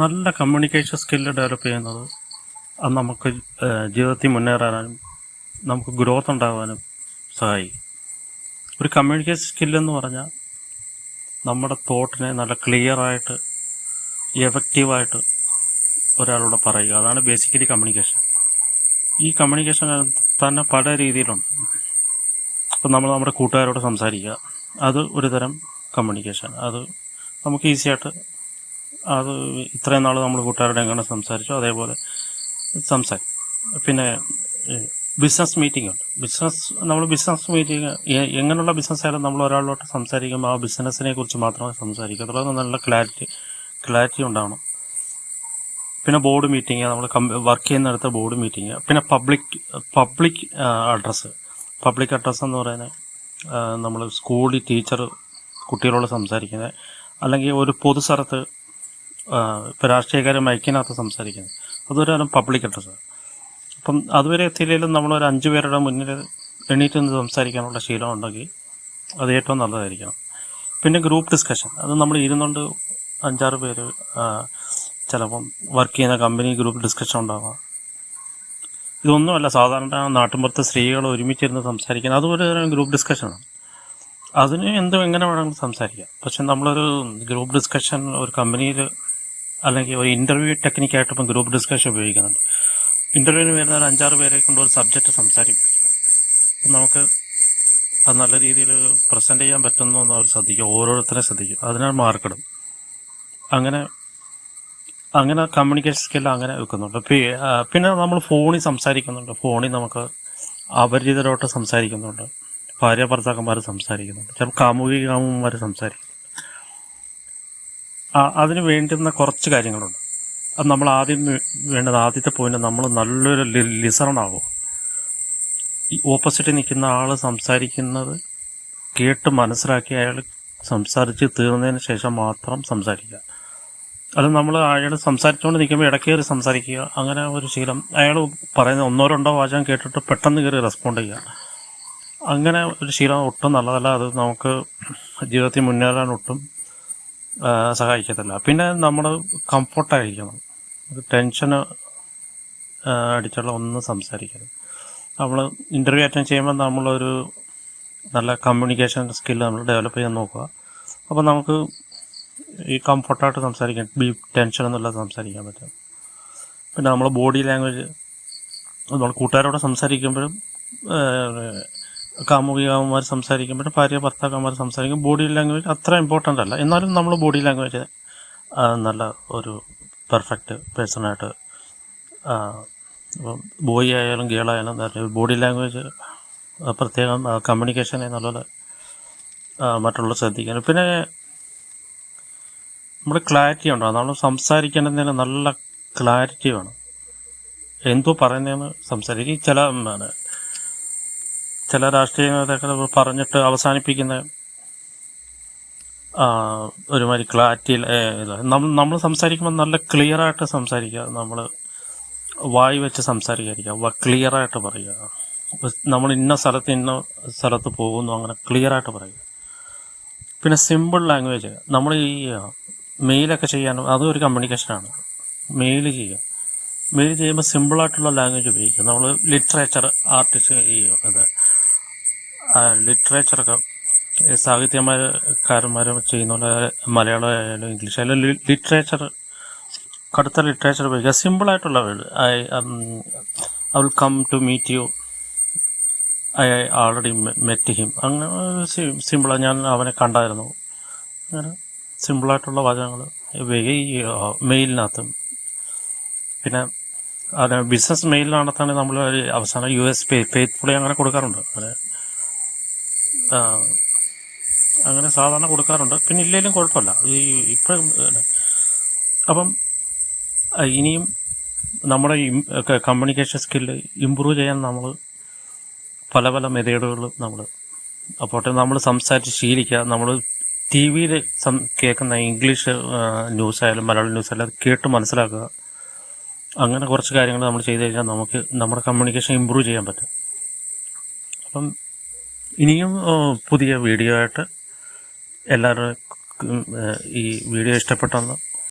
നല്ല communication skill develop ചെയ്യുന്നത് അത് നമുക്ക് ജീവിതത്തിൽ മുന്നേറാനും നമുക്ക് ഗ്രോത്ത് ഉണ്ടാകാനും സഹായിക്കും. ഒരു കമ്മ്യൂണിക്കേഷൻ സ്കില്ലെന്ന് പറഞ്ഞാൽ നമ്മുടെ തോട്ടിനെ നല്ല ക്ലിയറായിട്ട് എഫക്റ്റീവായിട്ട് ഒരാളോട് പറയുക. അതാണ് ബേസിക്കലി കമ്മ്യൂണിക്കേഷൻ ഈ കമ്മ്യൂണിക്കേഷൻ തന്നെ പല രീതിയിലുണ്ട്. ഇപ്പം നമ്മൾ നമ്മുടെ കൂട്ടുകാരോട് സംസാരിക്കുക. അത് ഒരു തരം കമ്മ്യൂണിക്കേഷൻ അത് നമുക്ക് ഈസി ആയിട്ട് അത് ഇത്രയും നാൾ നമ്മൾ കൂട്ടുകാരുടെ എങ്ങനെ സംസാരിച്ചു. അതേപോലെ സംസാരിക്കും പിന്നെ ബിസിനസ് മീറ്റിംഗ് ഉണ്ട്. ബിസിനസ് നമ്മൾ ബിസിനസ് മീറ്റിംഗ് എങ്ങനെയുള്ള ബിസിനസ് ആയാലും നമ്മൾ ഒരാളോട്ട് സംസാരിക്കുമ്പോൾ ആ ബിസിനസ്സിനെ കുറിച്ച് മാത്രമേ സംസാരിക്കത്തുള്ളൂ. അത് നല്ല ക്ലാരിറ്റി ക്ലാരിറ്റി ഉണ്ടാവണം. പിന്നെ ബോർഡ് മീറ്റിംഗ് നമ്മൾ വർക്ക് ചെയ്യുന്നിടത്ത് ബോർഡ് മീറ്റിംഗ് പിന്നെ public public address public address എന്ന് പറയുന്നത് നമ്മൾ സ്കൂളിൽ ടീച്ചർ കുട്ടികളോട് സംസാരിക്കുന്നത്. അല്ലെങ്കിൽ ഒരു പൊതു സ്ഥലത്ത് ഇപ്പോൾ രാഷ്ട്രീയക്കാരെ മൈക്കിനകത്ത് സംസാരിക്കുന്നത്. അതൊരു തരം പബ്ലിക് അഡ്രസ്സാണ് അപ്പം അതുവരെ എത്തിയില്ലെങ്കിലും നമ്മളൊരു അഞ്ച് പേരുടെ മുന്നിൽ എണീറ്റ് നിന്ന് സംസാരിക്കാനുള്ള ശീലം ഉണ്ടെങ്കിൽ അത് ഏറ്റവും നല്ലതായിരിക്കണം. പിന്നെ ഗ്രൂപ്പ് ഡിസ്കഷൻ അത് നമ്മൾ ഇരുന്നുകൊണ്ട് അഞ്ചാറ് പേര് ചിലപ്പം വർക്ക് ചെയ്യുന്ന കമ്പനി ഗ്രൂപ്പ് ഡിസ്കഷൻ ഉണ്ടാവാം. ഇതൊന്നുമല്ല സാധാരണ നാട്ടിൻപുറത്ത് സ്ത്രീകൾ ഒരുമിച്ചിരുന്ന് സംസാരിക്കുന്നത് അതുപോലെ ഗ്രൂപ്പ് ഡിസ്കഷനാണ് അതിന് എന്തും എങ്ങനെ വേണമെങ്കിലും സംസാരിക്കാം. പക്ഷെ നമ്മളൊരു ഗ്രൂപ്പ് ഡിസ്കഷൻ ഒരു കമ്പനിയിൽ അല്ലെങ്കിൽ ഒരു ഇന്റർവ്യൂ ടെക്നിക്കായിട്ട് ഇപ്പം ഗ്രൂപ്പ് ഡിസ്കഷൻ ഉപയോഗിക്കുന്നുണ്ട്. ഇന്റർവ്യൂവിന് വരുന്ന ഒരു അഞ്ചാറ് പേരെ കൊണ്ട് ഒരു സബ്ജക്റ്റ് സംസാരിപ്പിക്കുക. അപ്പം നമുക്ക് അത് നല്ല രീതിയിൽ പ്രസന്റ് ചെയ്യാൻ പറ്റുന്നു എന്ന് അവർ ശ്രദ്ധിക്കും. ഓരോരുത്തരെ ശ്രദ്ധിക്കും. അതിനാണ് മാർക്കിടും അങ്ങനെ അങ്ങനെ കമ്മ്യൂണിക്കേഷൻ സ്കില്ല് അങ്ങനെ വെക്കുന്നുണ്ട്. പിന്നെ നമ്മൾ ഫോണിൽ സംസാരിക്കുന്നുണ്ട്. ഫോണിൽ നമുക്ക് അപരിചിതരോട്ട് സംസാരിക്കുന്നുണ്ട്. ഭാര്യ ഭർത്താക്കന്മാർ സംസാരിക്കുന്നുണ്ട്. ചിലപ്പോൾ കാമുകി കാമുകന്മാർ സംസാരിക്കും. അതിന് വേണ്ടുന്ന കുറച്ച് കാര്യങ്ങളുണ്ട്. അത് നമ്മൾ ആദ്യം വേണ്ടത് ആദ്യത്തെ പോയിന്റ് നമ്മൾ നല്ലൊരു ലിസണാകുക ഈ ഓപ്പോസിറ്റ് നിൽക്കുന്ന ആൾ സംസാരിക്കുന്നത് കേട്ട് മനസ്സിലാക്കി അയാൾ സംസാരിച്ച് തീർന്നതിന് ശേഷം മാത്രം സംസാരിക്കുക. അത് നമ്മൾ അയാൾ സംസാരിച്ചുകൊണ്ട് നിൽക്കുമ്പോൾ ഇടയ്ക്ക് കയറി സംസാരിക്കുക. അങ്ങനെ ഒരു ശീലം. അയാൾ പറയുന്ന ഒന്നോ രണ്ടോ വാചകം കേട്ടിട്ട് പെട്ടെന്ന് കയറി റെസ്പോണ്ട് ചെയ്യുക. അങ്ങനെ ഒരു ശീലം ഒട്ടും നല്ലതല്ല. അത് നമുക്ക് ജീവിതത്തിൽ മുന്നേറാൻ ഒട്ടും സഹായിക്കത്തില്ല. പിന്നെ നമ്മൾ കംഫർട്ടായിരിക്കണം. ടെൻഷന് അടിച്ചുള്ള ഒന്ന് സംസാരിക്കരുത്. നമ്മൾ ഇന്റർവ്യൂ അറ്റൻഡ് ചെയ്യുമ്പോൾ നമ്മളൊരു നല്ല കമ്മ്യൂണിക്കേഷൻ സ്കില്ല് നമ്മൾ ഡെവലപ്പ് ചെയ്യാൻ നോക്കുക. അപ്പോൾ നമുക്ക് ഈ കംഫർട്ടായിട്ട് സംസാരിക്കാൻ ബി ടെൻഷൻ എന്നുള്ളത് സംസാരിക്കാൻ പറ്റും. പിന്നെ നമ്മൾ ബോഡി ലാംഗ്വേജ് നമ്മൾ കൂട്ടുകാരോട് സംസാരിക്കുമ്പോഴും കാമുകികാമന്മാർ സംസാരിക്കുമ്പോൾ ഭാര്യ ഭർത്താക്കന്മാർ സംസാരിക്കും. ബോഡി ലാംഗ്വേജ് അത്ര ഇമ്പോർട്ടന്റ് അല്ല. എന്നാലും നമ്മൾ ബോഡി ലാംഗ്വേജ് നല്ല ഒരു പെർഫെക്റ്റ് പേഴ്സണായിട്ട് ബോയ് ആയാലും ഗേൾ ആയാലും ബോഡി ലാംഗ്വേജ് പ്രത്യേകം കമ്മ്യൂണിക്കേഷൻ ആ, മറ്റുള്ള ശ്രദ്ധിക്കണം. പിന്നെ നമ്മുടെ ക്ലാരിറ്റി ഉണ്ടോ? നമ്മൾ സംസാരിക്കേണ്ടതിന് നല്ല ക്ലാരിറ്റി വേണം. എന്തോ പറയുന്നതെന്ന് സംസാരിക്കും. ചില ചില രാഷ്ട്രീയ നേതാക്കൾ പറഞ്ഞിട്ട് അവസാനിപ്പിക്കുന്ന ഒരുമാതിരി ക്ലാരിറ്റിയിൽ നമ്മൾ സംസാരിക്കുമ്പോൾ നല്ല ക്ലിയർ ആയിട്ട് സംസാരിക്കുക. നമ്മൾ വായി വെച്ച് സംസാരിക്കാതിരിക്കുക. ക്ലിയർ ആയിട്ട് പറയുക. നമ്മൾ ഇന്ന സ്ഥലത്ത് ഇന്ന സ്ഥലത്ത് പോകുന്നു അങ്ങനെ ക്ലിയർ ആയിട്ട് പറയുക. പിന്നെ സിമ്പിൾ ലാംഗ്വേജ് നമ്മൾ ഈ മെയിലൊക്കെ ചെയ്യാനും അതും ഒരു കമ്മ്യൂണിക്കേഷനാണ് മെയിൽ ചെയ്യുക. മെയിൽ ചെയ്യുമ്പോൾ സിമ്പിളായിട്ടുള്ള ലാംഗ്വേജ് ഉപയോഗിക്കുക. നമ്മൾ ലിറ്ററേച്ചർ ആർട്ടിസ്റ്റ് ഈ ഇത് ലിറ്ററേച്ചറൊക്കെ സാഹിത്യകാരന്മാരും ചെയ്യുന്ന പോലെ മലയാളം ആയാലും ഇംഗ്ലീഷ് ആയാലും ലിറ്ററേച്ചർ കടുത്ത ലിറ്ററേച്ചർ ഉപയോഗിക്കുക. സിമ്പിളായിട്ടുള്ള word I I will come to meet you. I already met him. അങ്ങനെ സിമ്പിളാണ് ഞാൻ അവനെ കണ്ടായിരുന്നു. അങ്ങനെ സിമ്പിളായിട്ടുള്ള വാചകങ്ങൾ ഉപയോഗിക്കുക ഈ മെയിലിനകത്തും. പിന്നെ അതിന് ബിസിനസ് മെയിലിനകത്താണെങ്കിൽ നമ്മൾ അവസാനം യു എസ് ഫെയ്ത്ത്ഫുള്ളി അങ്ങനെ കൊടുക്കാറുണ്ട്. അങ്ങനെ അങ്ങനെ സാധാരണ കൊടുക്കാറുണ്ട്. പിന്നെ ഇല്ലെങ്കിലും കുഴപ്പമില്ല. ഈ ഇപ്പം അപ്പം ഇനിയും നമ്മുടെ കമ്മ്യൂണിക്കേഷൻ സ്കില്ല് ഇമ്പ്രൂവ് ചെയ്യാൻ നമ്മൾ പല പല മെതേഡുകളും നമ്മൾ അപ്പോൾ നമ്മൾ സംസാരിച്ച് ശീലിക്കുക നമ്മൾ ടി വിയിൽ സം കേൾക്കുന്ന ഇംഗ്ലീഷ് ന്യൂസ് ആയാലും മലയാളം ന്യൂസ് ആയാലും അത് കേട്ട് മനസ്സിലാക്കുക. അങ്ങനെ കുറച്ച് കാര്യങ്ങൾ നമ്മൾ ചെയ്ത് കഴിഞ്ഞാൽ നമുക്ക് നമ്മുടെ കമ്മ്യൂണിക്കേഷൻ ഇമ്പ്രൂവ് ചെയ്യാൻ പറ്റും. അപ്പം ഇനിയും പുതിയ വീഡിയോ ആയിട്ട് എല്ലാവരും ഈ വീഡിയോ ഇഷ്ടപ്പെട്ടെന്ന്